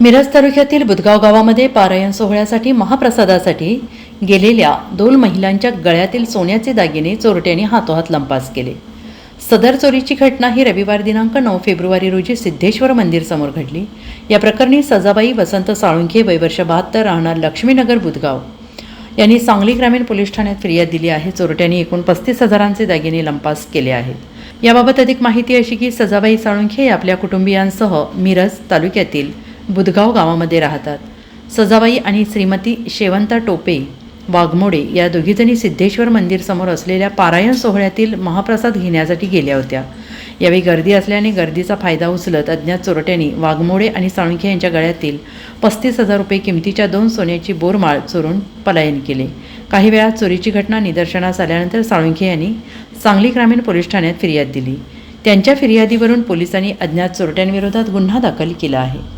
मिरज तालुक्यातील बुदगाव गावामध्ये पारायण सोहळ्यासाठी महाप्रसादासाठी गेलेल्या दोन महिलांच्या गळ्यातील सोन्याचे दागिने चोरट्यांनी हातोहात लंपास केले. सदर चोरीची घटना ही रविवार दिनांक नऊ फेब्रुवारी रोजी सिद्धेश्वर मंदिर समोर घडली. या प्रकरणी सजाबाई वसंत साळुंखे वयवर्ष बहात्तर राहणार लक्ष्मीनगर बुदगाव. यांनी सांगली ग्रामीण पोलीस ठाण्यात फिर्याद दिली आहे. चोरट्यांनी एकूण पस्तीस हजारांचे दागिने लंपास केले आहेत. याबाबत अधिक माहिती अशी की सजाबाई साळुंखे आपल्या कुटुंबियांसह मिरज तालुक्यातील बुधगाव गावामध्ये राहतात. सजाबाई आणि श्रीमती शेवंता टोपे वाघमोडे या दोघीजणी सिद्धेश्वर मंदिर समोर असलेल्या पारायण सोहळ्यातील महाप्रसाद घेण्यासाठी गेल्या होत्या. यावेळी गर्दी असल्याने गर्दीचा फायदा उचलत अज्ञात चोरट्यांनी वाघमोडे आणि साळुंखे यांच्या गळ्यातील पस्तीस हजार रुपये किमतीच्या दोन सोन्याची बोरमाळ चोरून पलायन केले. काही वेळात चोरीची घटना निदर्शनास आल्यानंतर साळुंखे यांनी सांगली ग्रामीण पोलीस ठाण्यात फिर्याद दिली. त्यांच्या फिर्यादीवरून पोलिसांनी अज्ञात चोरट्यांविरोधात गुन्हा दाखल केला आहे.